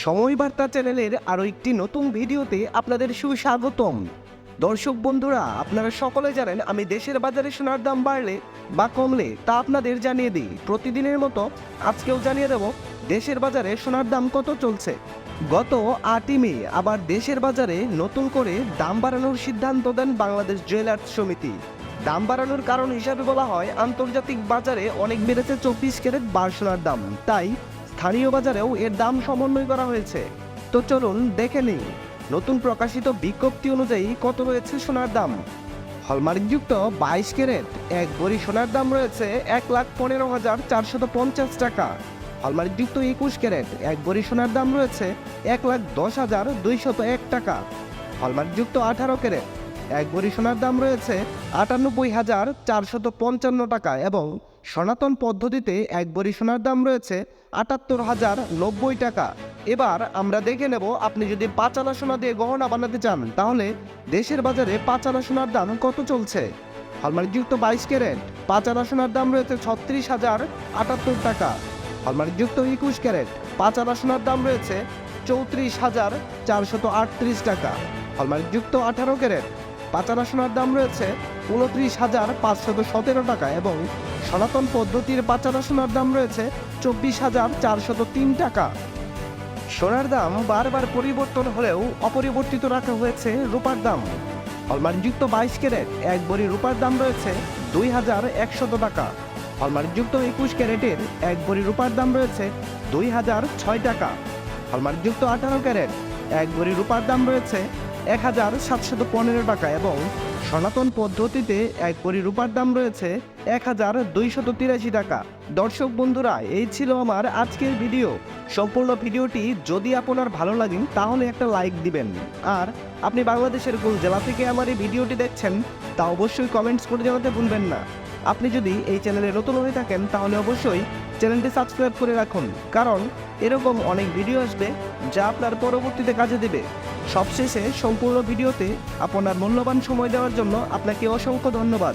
সময় বার্তা চ্যানেলের আরও একটি নতুন ভিডিওতে আপনাদের সুস্বাগতম। দর্শক বন্ধুরা, আপনারা সকলে জানেন আমি দেশের বাজারে সোনার দাম বাড়লে বা কমলে তা আপনাদের জানিয়ে দিই। প্রতিদিনের মতো আজকেও জানিয়ে দেব, দেশের বাজারে সোনার দাম কত চলছে? গত আটই মে আবার দেশের বাজারে নতুন করে দাম বাড়ানোর সিদ্ধান্ত দেন বাংলাদেশ জুয়েলার্স সমিতি। দাম বাড়ানোর কারণ হিসাবে বলা হয়, আন্তর্জাতিক বাজারে অনেক বেড়েছে চব্বিশ ক্যারেট বার সোনার দাম। তাই স্থানীয় বাজারেও এর দাম সমন্বয় করা হয়েছে। তো চলুন দেখে নিই, নতুন প্রকাশিত বিজ্ঞপ্তি অনুযায়ী কত রয়েছে সোনার দাম? হলমার্কযুক্ত বাইশ ক্যারেট, এক ভরি সোনার দাম রয়েছে এক লাখ পনেরো হাজার চারশত পঞ্চাশ টাকা। হলমার্কযুক্ত একুশ ক্যারেট, এক ভরি সোনার দাম রয়েছে এক লাখ দশ হাজার দুইশত এক টাকা। হলমার্কযুক্ত আঠারো ক্যারেট এক ভরি সোনার দাম রয়েছে আটানব্বই হাজার চারশত পঞ্চান্ন টাকা এবং সনাতন পদ্ধতিতে এক ভরি সোনার দাম রয়েছে আটাত্তর হাজার নব্বই টাকা। এবার আমরা দেখে নেব, আপনি যদি পাঁচ আনা সোনা দিয়ে গহনা বানাতে চান, তাহলে দেশের বাজারে পাঁচ আনা সোনার দাম কত চলছে? হলমার্কযুক্ত বাইশ ক্যারেট পাঁচ আনা সোনার দাম রয়েছে ছত্রিশ হাজার আটাত্তর টাকা। হলমার্কযুক্ত একুশ ক্যারেট পাঁচ আনা সোনার দাম রয়েছে চৌত্রিশ হাজার চারশত আটত্রিশ টাকা। হলমার্কযুক্ত আঠারো ক্যারেট পাচারা সোনার দাম রয়েছে উনত্রিশ হাজার পাঁচশত সতেরো টাকা এবং সনাতন পদ্ধতির পাচারা সোনার দাম রয়েছে চব্বিশ হাজার চারশত তিন টাকা। সোনার দাম বারবার পরিবর্তন হলেও অপরিবর্তিত রাখা হয়েছে রূপার দাম। হলমার্কযুক্ত বাইশ ক্যারেট, এক বড়ি রূপার দাম রয়েছে দুই হাজার একশত টাকা। হলমার্কযুক্ত একুশ ক্যারেটের এক বড়ি রূপার দাম রয়েছে দুই হাজার ছয় টাকা। হলমার্কযুক্ত আঠারো ক্যারেট, এক বড়ি রূপার দাম রয়েছে এক হাজার সাতশত পনেরো টাকা এবং সনাতন পদ্ধতিতে এক বড়ি রূপার দাম রয়েছে এক হাজার দুইশত তিরাশি টাকা। দর্শক বন্ধুরা, এই ছিল আমার আজকের ভিডিও। সম্পূর্ণ ভিডিওটি যদি আপনার ভালো লাগে, তাহলে একটা লাইক দিবেন। আর আপনি বাংলাদেশের কোন জেলা থেকে আমার এই ভিডিওটি দেখছেন, তা অবশ্যই কমেন্টস করে জানাতে ভুলবেন না। আপনি যদি এই চ্যানেলে নতুন হয়ে থাকেন, তাহলে অবশ্যই চ্যানেলটি সাবস্ক্রাইব করে রাখুন। কারণ এরকম অনেক ভিডিও আসবে যা আপনার পরবর্তীতে কাজে দেবে। সবশেষে সম্পূর্ণ ভিডিওতে আপনার মূল্যবান সময় দেওয়ার জন্য আপনাকে অসংখ্য ধন্যবাদ।